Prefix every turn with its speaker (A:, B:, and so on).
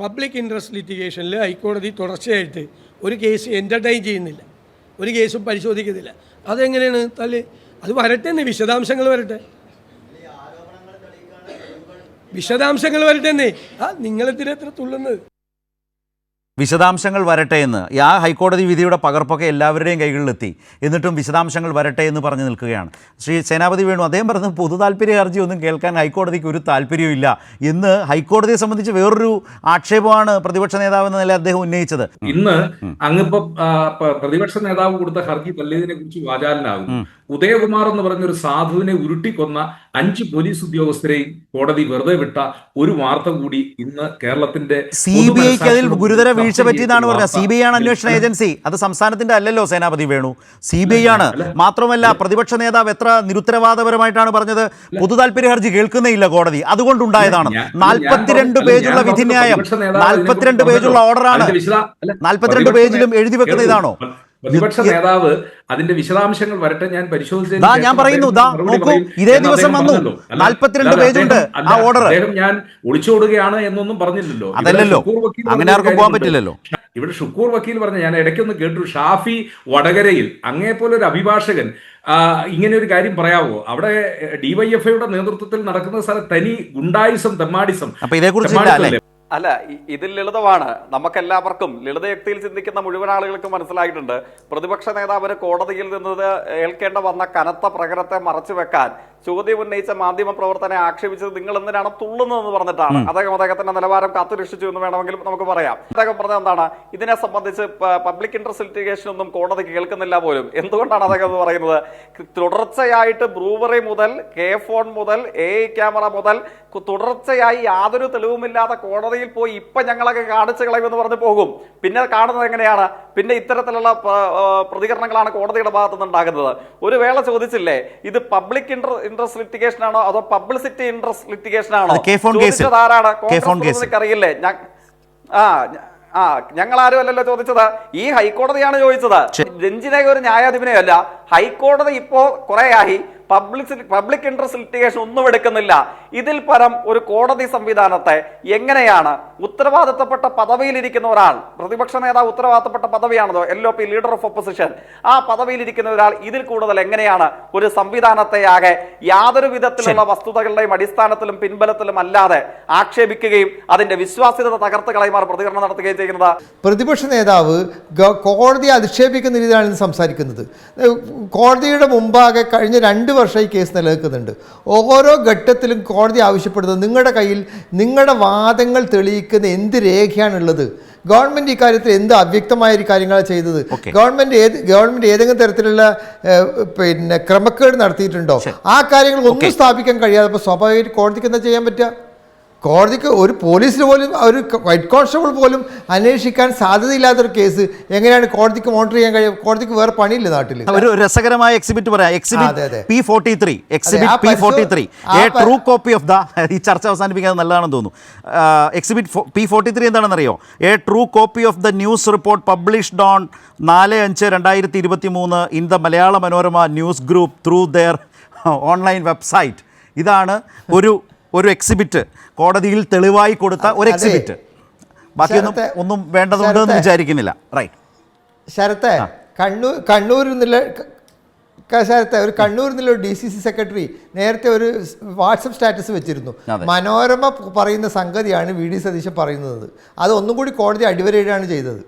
A: Public interest ലിറ്റിഗേഷനിൽ ഹൈക്കോടതി തുടർച്ചയായിട്ട് ഒരു കേസ് എന്റർടൈൻ ചെയ്യുന്നില്ല. ഒരു കേസും പരിശോധിക്കുന്നില്ല. അതെങ്ങനെയാണ് തള്ളി? അത് വരട്ടെ എന്നേ വിശദാംശങ്ങൾ വരട്ടെ. വിശദാംശങ്ങൾ വരട്ടെ എന്നേ. ആ നിങ്ങളെത്തിരെ എത്ര തുള്ളുന്നത്?
B: വിശദാംശങ്ങൾ വരട്ടെ എന്ന്. ആ ഹൈക്കോടതി വിധിയുടെ പകർപ്പൊക്കെ എല്ലാവരുടെയും കൈകളിലെത്തി. എന്നിട്ടും വിശദാംശങ്ങൾ വരട്ടെ എന്ന് പറഞ്ഞു നിൽക്കുകയാണ്. ശ്രീ സേനാപതി വേണു അദ്ദേഹം പറഞ്ഞത് പൊതു താല്പര്യ ഹർജി ഒന്നും കേൾക്കാൻ ഹൈക്കോടതിക്ക് ഒരു താല്പര്യമില്ല എന്ന് ഹൈക്കോടതിയെ സംബന്ധിച്ച് വേറൊരു ആക്ഷേപമാണ് പ്രതിപക്ഷ നേതാവ് എന്ന നില അദ്ദേഹം ഉന്നയിച്ചത്.
C: ഇന്ന് അങ്ങിപ്പോ പ്രതിപക്ഷ നേതാവ് കൊടുത്ത ഹർജി തള്ളിയതിനെ കുറിച്ച് വാചാലനാകും ഉദയകുമാർ എന്ന് പറഞ്ഞൊരു സാധുവിനെ ഉരുട്ടിക്കൊന്ന അഞ്ച് പോലീസ് ഉദ്യോഗസ്ഥരെയും കോടതി വെറുതെ വിട്ട ഒരു വാർത്ത കൂടി ഇന്ന് കേരളത്തിന്റെ
B: സി ബി ഐക്ക് അതിൽ ഗുരുതര വീഴ്ച പറ്റിയതാണ് പറഞ്ഞത്. സി ബി ഐ ആണ് അന്വേഷണ ഏജൻസി. അത് സംസ്ഥാനത്തിന്റെ അല്ലല്ലോ Senapathi Venu. C B I ആണ്. മാത്രമല്ല പ്രതിപക്ഷ നേതാവ് എത്ര നിരുത്തരവാദപരമായിട്ടാണ് പറഞ്ഞത്? പൊതു താല്പര്യ ഹർജി കേൾക്കുന്നേയില്ല കോടതി. അതുകൊണ്ടുണ്ടായതാണ്. നാൽപ്പത്തിരണ്ട് പേജുള്ള വിധിന്യായം. നാൽപ്പത്തിരണ്ട് പേജുള്ള ഓർഡറാണ് നാൽപ്പത്തിരണ്ട് പേജിലും എഴുതി വെക്കുന്ന ഇതാണോ
C: പ്രതിപക്ഷ നേതാവ് അതിന്റെ വിശദാംശങ്ങൾ വരട്ടെ ഞാൻ പരിശോധിച്ചു
B: ഞാൻ പറയുന്നു, നോക്കൂ, ഇതേ ദിവസം വന്നു.
C: പറഞ്ഞല്ലോ.
B: 42
C: അല്ലാതെ
B: പേജുണ്ട്
C: അദ്ദേഹം-
B: ആ ഓർഡർ
C: അദ്ദേഹം ഞാൻ ഒളിച്ചോടുകയാണ് എന്നൊന്നും പറഞ്ഞില്ലല്ലോ ഇവിടെ
B: അതല്ലല്ലോ.
C: ഷുക്കൂർ വക്കീൽ
B: അങ്ങനെ ആർക്കും പോകാൻ പറ്റില്ലല്ലോ.
C: ഇവിടെ ഷുക്കൂർ വക്കീൽ പറഞ്ഞ ഞാൻ ഇടയ്ക്കൊന്ന് കേട്ടു ഷാഫി വടകരയിൽ അങ്ങേപോലെ ഒരു അഭിഭാഷകൻ ഇങ്ങനെ ഒരു കാര്യം പറയാവോ അവിടെ ഡിവൈഎഫ്ഐയുടെ നേതൃത്വത്തിൽ നടക്കുന്ന സ്ഥലം തനി ഗുണ്ടായിസം തെമ്മാടിസം
B: അപ്പൊ ഇതേക്കുറിച്ച് അല്ലേ?
C: തെമ്മാടിത്തമല്ലേ?
D: അല്ല ഇ- ഇതിൽ ലളിതമാണ്. നമുക്കെല്ലാവർക്കും ലളിതയുക്തിയിൽ ചിന്തിക്കുന്ന മുഴുവൻ ആളുകൾക്കും മനസ്സിലായിട്ടുണ്ട്. പ്രതിപക്ഷ നേതാവിന് കോടതിയിൽ നിന്നത് ഏൽക്കേണ്ട വന്ന കനത്ത പ്രകടനത്തെ മറച്ചു വെക്കാൻ ചോദ്യം ഉന്നയിച്ച മാധ്യമ പ്രവർത്തനെ ആക്ഷേപിച്ചത് നിങ്ങൾ എന്തിനാണ് തുള്ളുന്നതെന്ന് പറഞ്ഞിട്ടാണ്. അദ്ദേഹം അദ്ദേഹത്തിന്റെ നിലവാരം കാത്തുരക്ഷിച്ചു എന്ന് വേണമെങ്കിലും നമുക്ക് പറയാം. അദ്ദേഹം പറഞ്ഞത് എന്താണ്? ഇതിനെ സംബന്ധിച്ച് പബ്ലിക് ഇൻട്രസ്റ്റ് ലിറ്റിഗേഷൻ ഒന്നും കോടതി കേൾക്കുന്നില്ല പോലും. എന്തുകൊണ്ടാണ് അദ്ദേഹം എന്ന് പറയുന്നത്? തുടർച്ചയായിട്ട് ബ്രൂവറി മുതൽ കെ ഫോൺ മുതൽ എ ക്യാമറ മുതൽ തുടർച്ചയായി യാതൊരു തെളിവുമില്ലാതെ കോടതിയിൽ പോയി ഇപ്പം ഞങ്ങളൊക്കെ കാണിച്ചു കളയുമെന്ന് പറഞ്ഞ് പോകും. പിന്നെ കാണുന്നത് എങ്ങനെയാണ്? പിന്നെ ഇത്തരത്തിലുള്ള പ്രതികരണങ്ങളാണ് കോടതിയുടെ ഭാഗത്തു നിന്നുണ്ടാകുന്നത്. ഒരു വേള ചോദിച്ചില്ലേ? ഇത് പബ്ലിക് ഇൻട്രസ്റ്റ് ലിറ്റിഗേഷൻ ആണോ അതോ പബ്ലിസിറ്റി ഇൻട്രസ്റ്റ് ലിറ്റിഗേഷൻ ആണോ. ചോദിച്ചത് ആരാണ് കോൺഗ്രസ്. അറിയില്ലേ ആ ആ ഞങ്ങൾ ആരും അല്ലല്ലോ ചോദിച്ചത്. ഈ ഹൈക്കോടതിയാണ് ചോദിച്ചത്. രഞ്ജിനെ ഒരു ന്യായാധിപനെയല്ല ഹൈക്കോടതി ഇപ്പോ കുറെയായി. പബ്ലിക് പബ്ലിക് ഇൻട്രസ്റ്റ് ലിറ്റിഗേഷൻ ഒന്നും എടുക്കുന്നില്ല. ഇതിൽ പരം ഒരു കോടതി സംവിധാനത്തെ എങ്ങനെയാണ് ഉത്തരവാദിത്തപ്പെട്ട പദവിയിലിരിക്കുന്ന ഒരാൾ പ്രതിപക്ഷ നേതാവ് ഉത്തരവാദിത്തപ്പെട്ട പദവിയാണല്ലോ L O P leader of opposition ആ പദവിയിലിരിക്കുന്ന ഒരാൾ ഇതിൽ കൂടുതൽ എങ്ങനെയാണ് ഒരു സംവിധാനത്തെ ആകെ യാതൊരു വിധത്തിലുള്ള വസ്തുതകളുടെയും അടിസ്ഥാനത്തിലും പിൻബലത്തിലും അല്ലാതെ ആക്ഷേപിക്കുകയും അതിന്റെ വിശ്വാസ്യത തകർത്ത് കളയുമാർ പ്രതികരണം നടത്തുകയും ചെയ്യുന്നത്?
E: പ്രതിപക്ഷ നേതാവ് കോടതി കോടതിയെ അധിക്ഷേപിക്കുന്ന രീതിയിലാണ് ഇന്ന് സംസാരിക്കുന്നത്. കോടതിയുടെ മുമ്പാകെ കഴിഞ്ഞ രണ്ട് വർഷമായി കേസ് നിലനിൽക്കുന്നുണ്ട്. ഓരോ ഘട്ടത്തിലും കോടതി ആവശ്യപ്പെടുന്നത് നിങ്ങളുടെ കയ്യിൽ നിങ്ങളുടെ വാദങ്ങൾ തെളിയിക്കുന്ന എന്ത് രേഖയാണുള്ളത്? ഗവൺമെന്റ് ഇക്കാര്യത്തിൽ എന്ത് അവ്യക്തമായ ഒരു കാര്യങ്ങളാണ് ചെയ്തത്?
B: ഗവൺമെന്റ്
E: ഗവൺമെന്റ് ഏത് ഗവൺമെന്റ് ഏതെങ്കിലും തരത്തിലുള്ള പിന്നെ ക്രമക്കേട് നടത്തിയിട്ടുണ്ടോ? ആ കാര്യങ്ങൾ ഒന്നും സ്ഥാപിക്കാൻ കഴിയാതെ അപ്പോൾ സ്വാഭാവികമായിട്ട് കോടതിക്ക് എന്താ ചെയ്യാൻ പറ്റുക? കോടതിക്ക് ഒരു പോലീസിന് പോലും ഒരു വൈറ്റ് കോൺസ്റ്റബിൾ പോലും അന്വേഷിക്കാൻ സാധ്യതയില്ലാത്തൊരു കേസ് എങ്ങനെയാണ് കോടതിക്ക് മോണിറ്റർ ചെയ്യാൻ കഴിയുക? കോടതിക്ക് വേറെ പണിയില്ല നാട്ടിൽ
B: ഒരു രസകരമായ എക്സിബിറ്റ് പറയാം. Exhibit. P forty three exhibit P forty three a true copy of the ഈ ചർച്ച അവസാനിപ്പിക്കാൻ നല്ലതാണെന്ന് തോന്നുന്നു. എക്സിബിറ്റ് പി ഫോർട്ടി ത്രീ എന്താണെന്നറിയോ? A true copy of the news report published on നാല് അഞ്ച് രണ്ടായിരത്തി ഇരുപത്തി മൂന്ന് in the Malayala Manorama news group through their online website ഇതാണ് ഒരു ഒരു എക്സിബിറ്റ് കോടതിയിൽ തെളിവായി കൊടുത്ത ഒരു എക്സിബിറ്റ് ബാക്കിയൊന്നും ഒന്നും വേണ്ടതുണ്ട്
E: എന്ന്
B: വിചാരിക്കുന്നില്ല. റൈറ്റ്
E: ശരത്തെ കണ്ണൂർ കണ്ണൂരിൽ നിന്നുള്ള ശരത്തെ ഒരു കണ്ണൂരിൽ നിന്നുള്ള ഡി സി സി സെക്രട്ടറി നേരത്തെ ഒരു വാട്സപ്പ് സ്റ്റാറ്റസ് വെച്ചിരുന്നു. മനോരമ പറയുന്ന സംഗതിയാണ് വി. ഡി. സതീശൻ പറയുന്നത്. അത് ഒന്നും കൂടി കോടതി അടിവരയിടുകയാണ് ചെയ്തത്.